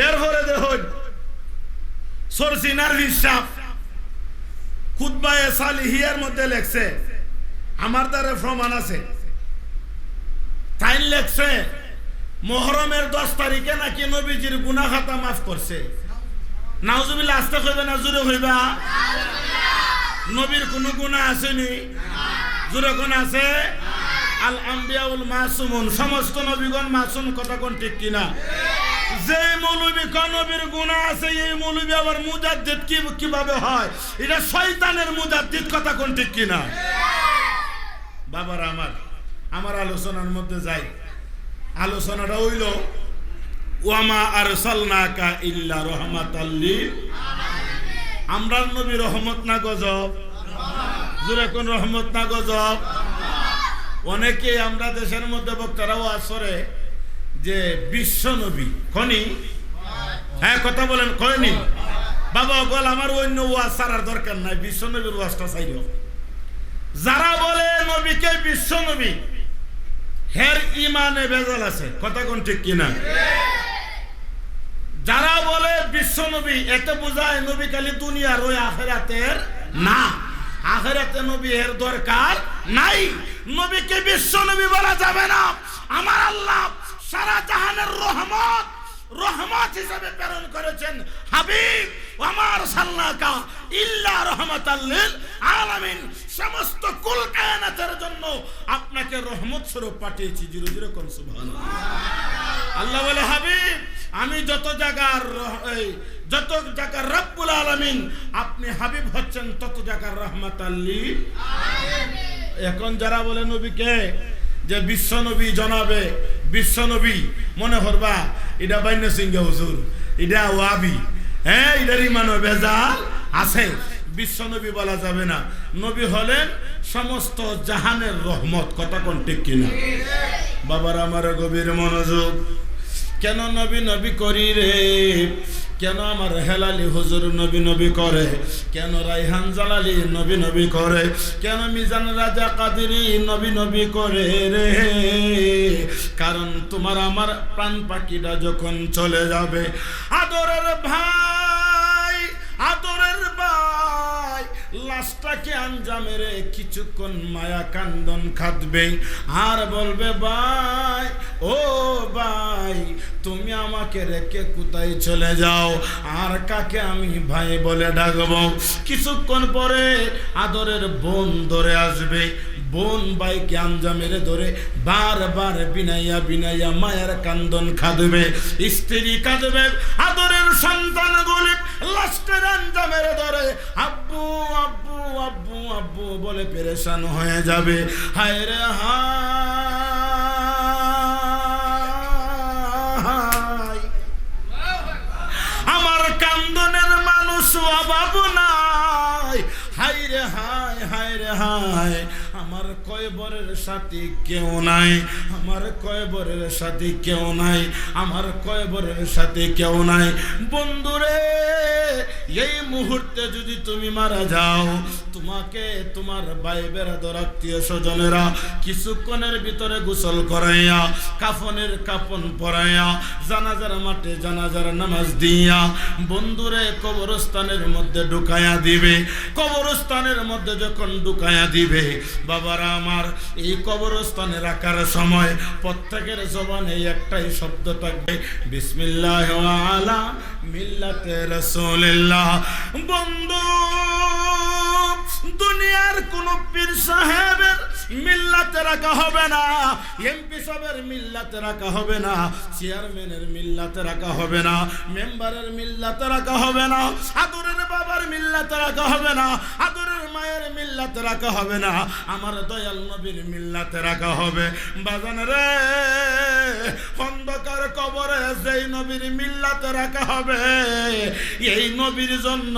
এরপরে দেখুন সরসিনার হিসাব খুদ্বায়ে সালিহিয়ার মধ্যে লেখছে আমার দ্বারা প্রমাণ আছে তাই লেখছে মোহরমের দশ তারিখে নাকি নবীজির গুনা খাতা মাফ করছে নাউজুবিল্লাহ আসতে কইবে না জুড়ে হইবা নবীর কোনো গুণা আসেনি জুড়ে কোন আছে আল আম্বিয়াউল মাসুমুন সমস্ত নবীগণ মাসুম কথা কোন ঠিক কিনা যে মৌলবী কোন নবীর গুণা আছে, এই মৌলবী আবার মুজাদ্দিদ কি কীভাবে হয়? এটা শয়তানের মুজাদ্দিদ, কথা কোন ঠিক কিনা? বাবার আমার আমার আলোচনার মধ্যে যাই। আলোচনাটা হইল, ওয়ামা আর সালনাকা ইল্লা রহমাতাল্লি আমরা নবী রহমত না গজব? জুরে কোন রহমত না গজব? অনেকে আমরা দেশের মধ্যে বক্তারাও আসরে যে বিশ্ব নবী, খনি? হ্যাঁ কথা বলেন কয়নি বাবা, বল, আমার অন্য ওয়াজ সারার দরকার নাই, বিশ্ব নবীর ওয়াজটা চাইল যারা বলে নবীকে বিশ্ব নবী, হের ইমানে বেজাল আছে, কথা কোন ঠিক কিনা? যারা বলে বিশ্ব নবী, এতে বোঝায় নবী খালি দুনিয়ার ওই আখেরাতের না। আখেরাতে নবী এর দরকার নাই। নবীকে বিশ্ব নবী বলা যাবে না। হিসাবে প্রেরণ করেছেন হাবিব আমার সাল্লাকা ইল্লা রহমাতাল্লিল আলামিন। সমস্ত কুল কায়নাতের জন্য আপনাকে রহমত স্বরূপ পাঠিয়েছি। জিরো জিরো কোন আল্লাহ বলে, হাবিব, আমি যত জায়গার এই, যত জায়গার রব্বুল আলামিন, আপনি হাবিব হচ্ছেন তত জায়গার রহমত আল্লি এখন যারা বলে নবীকে যে বিশ্বনবী জনাবে, বিশ্বনবী মনে করবা, এটা বাইন্য সিংহ হুজুর, এটা ওয়াবি। হ্যাঁ এটার ইমানো বেজাল আছে। বিশ্বনবী বলা যাবে না। নবী হলেন সমস্ত জাহানের রহমত, কথা কোন ঠিক কিনা? বাবার আমার গভীর মনোযোগ। কেন নবী নবী করি রে? কেন আমার হেলালি হুজুর নবী নবী করে? কেন রাইহান জালালি নবী নবী করে? কেন মিজান রাজা কাদিরি নবী নবী করে রে? কারণ তোমার আমার প্রাণ পাখিটা যখন চলে যাবে, আদরের ভাই লাশটাকে আঞ্জামে রে কিছুক্ষণ মায়া কান্দন খাদবে। আর বলবে, ভাই, ও ভাই, তুমি আমাকে রেখে কোথায় চলে যাও? আর কাকে আমি ভাই বলে ডাকবো? কিছুক্ষণ পরে আদরের বোন ধরে আসবে। বোন বাইকে আঞ্জা মেরে ধরে বারবার বিনাইয়া বিনাইয়া মায়ের কান্দন খাদবে। স্ত্রী কাঁদবে, আদরের সন্তান গুলি লাস্টের আঞ্জা মেরে ধরে, আব্বু আব্বু আব্বু আব্বু বলে পেরেশান হয়ে যাবে। হায় রে হায়। রে হায়? আমার কয়বরের সাথে কেউ নাই। আমার কয়বরের সাথে কেউ নাই। আমার কয়বরের সাথে কেউ নাই। বন্ধুরে, এই মুহূর্তে যদি তুমি মারা যাও, তোমাকে তোমার ভাই বেড়াদর আত্মীয় স্বজনেরা কিছুক্ষণের ভিতরে গোসল করাইয়া, কাফনের কাপন পরাইয়া, জানাজার মাঠে জানাজার নামাজ দিয়া বন্ধুরে কবরস্থানের মধ্যে ঢুকায়া দিবে। কবরস্থানের মধ্যে যখন ঢুকায়া দিবে। বাবারা, আমার এই কবরস্থানে রাখার সময় প্রত্যেকের জবানে একটাই শব্দ থাকবে, বিসমিল্লাহ আলা মিল্লাতে রসুলিল্লাহ। বন্ধু, দুনিয়ার কোন পীর সাহেবের মিল্লাতে রাখা হবে না, এমপি সাহেবের মিল্লাতে রাখা হবে না, চেয়ারম্যানের মিল্লাতে রাখা হবে না, মেম্বারের মিল্লাতে রাখা হবে না আদরের বাবার মিল্লাতে রাখা হবে না মায়ের মিল্লাতে রাখা হবে না, আমার দয়াল নবীর মিল্লাতে রাখা হবে। বাজান রে, অন্ধকার কবরে যেই নবীর মিল্লাতে রাখা হবে, এই নবীর জন্য,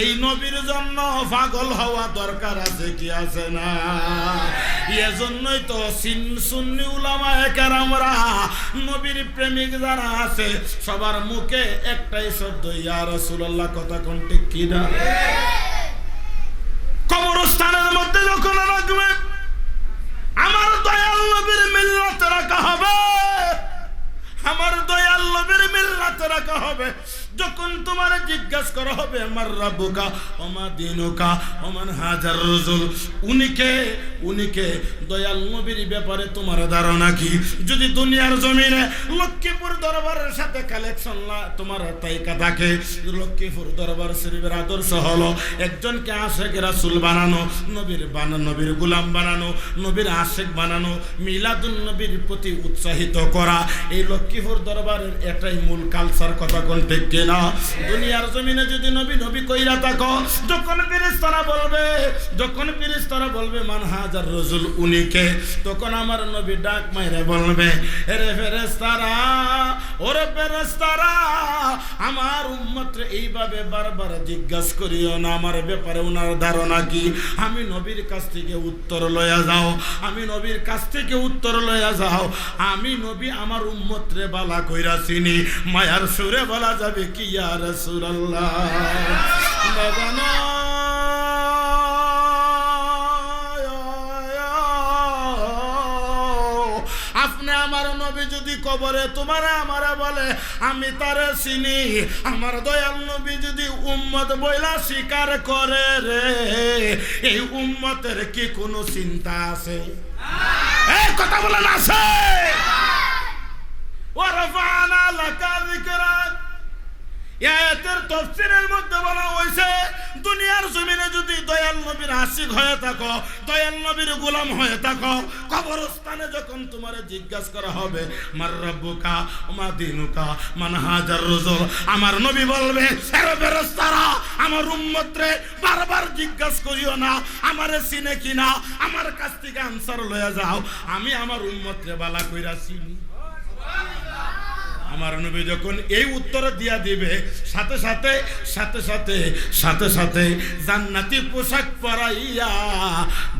এই নবীর জন্য পাগল হওয়া দরকার আছে কি আছে না? এজন্যই তো সিন সুন্নি উলামা আমরা নবীর প্রেমিক যারা আছে, সবার মুখে একটাই শব্দ, ইয়া রাসূলুল্লাহ, কথা কোনটি কি না কবরস্থানের মধ্যে যখন রাখবে আমার দয়াল নবীর মিল্লাতে রাখা হবে। আমার যখন তোমার জিজ্ঞাসা করা হবে, আমার রাবুকা, ওমা দিনুকা, ওমান হাজার রজুল, উনিকে উনিকে, দয়াল নবীর ব্যাপারে তোমার ধারণা কি? যদি দুনিয়ার জমিনে লক্ষ্মীপুর দরবারের সাথে কালেকশন না, তোমার তাইকা থাকে। লক্ষ্মীপুর দরবার শরীফের আদর্শ হলো, একজনকে আশেক রাসুল বানানো, নবীর বানানো নবীর গুলাম বানানো, নবীর আশেক বানানো মিলাদুল নবীর প্রতি উৎসাহিত করা। এই লক্ষ্মীপুর দরবারের এটাই মূল কালচার কথা কোন ঠিক কিনা দুনিয়ার জমিনে যদি নবী নবী কইরা থাকো, যখন ফিরিস্তারা বলবে, যখন ফিরিস্তারা বলবে, মান হাজার রজুল উনিকে তখন আমার নবী ডাক মাইরে বলবে, এরে ফেরেস্তারা ওরে ফেরেস্তারা আমার উম্মত এইভাবে বারবার জিজ্ঞাসা করিও না, আমার ব্যাপারে ওনার ধারণা কি? আমি নবীর কাছ থেকে উত্তর লয়া যাও, আমি নবীর কাছ থেকে উত্তর লয়া যাও। আমি নবী আমার উম্মত রে বালা কইরা চিনি, মায়ার সুরে বলা যাবে কি ইয়া রাসূলুল্লাহ? আমার নবী যদি কবরে, তোমার আমারে বলে, আমি তারে চিনি। আমার দয়াল নবী যদি উম্মত বইলা স্বীকার করে রে, এই উম্মতের কি কোনো চিন্তা আছে? এই কথা বলেন আছে। ওয়ারফানা লাকা যিকরাক আয়াতের তফসিরের মধ্যে বলা হয়েছে দুনিয়ার জমিনে যদি দয়াল নবীর আশিক হয়ে থাকো, দয়াল নবীর গোলাম হয়ে থাকো, কবরস্থানে যখন তোমার জিজ্ঞাসা করা হবে, মার রব্বুকা মা দিনুকা মান হাজার রুজুল? আমার নবী বলবে আরে ফেরেশতারা, আমার উম্মতরে বারবার জিজ্ঞাসা করিও না, আমারে চিনে কিনা, আমার কাছ থেকে আনসার লয়ে যাও। আমি আমার উম্মতরে বালা কইরা চিনি। আমার নবী যখন এই উত্তর দিয়া দিবে, সাথে সাথে সাথে সাথে সাথে সাথে জান্নাতি পোশাক পরাইয়া,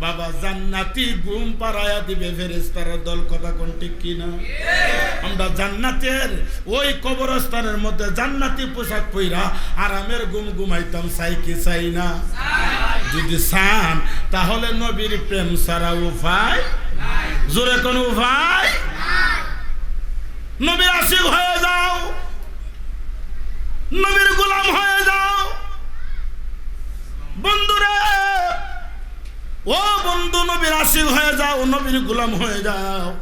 বাবা জান্নাতি ঘুম পারাইয়া দিবে ফেরেস্তার দল। কথা কোন ঠিক কিনা আমরা জান্নাতের ওই কবরস্থানের মধ্যে জান্নাতি পোশাক পইরা আরামের ঘুম ঘুমাইতাম, চাই কি চাই না? যদি চান, তাহলে নবীর প্রেম ছাড়া উপায় জোরে কোন উপায় নবীর আশিক হয়ে যাও নবীর গোলাম হয়ে যাও বন্ধুরে ও বন্ধু নবীর আশিক হয়ে যাও নবীর গুলাম হয়ে যাও।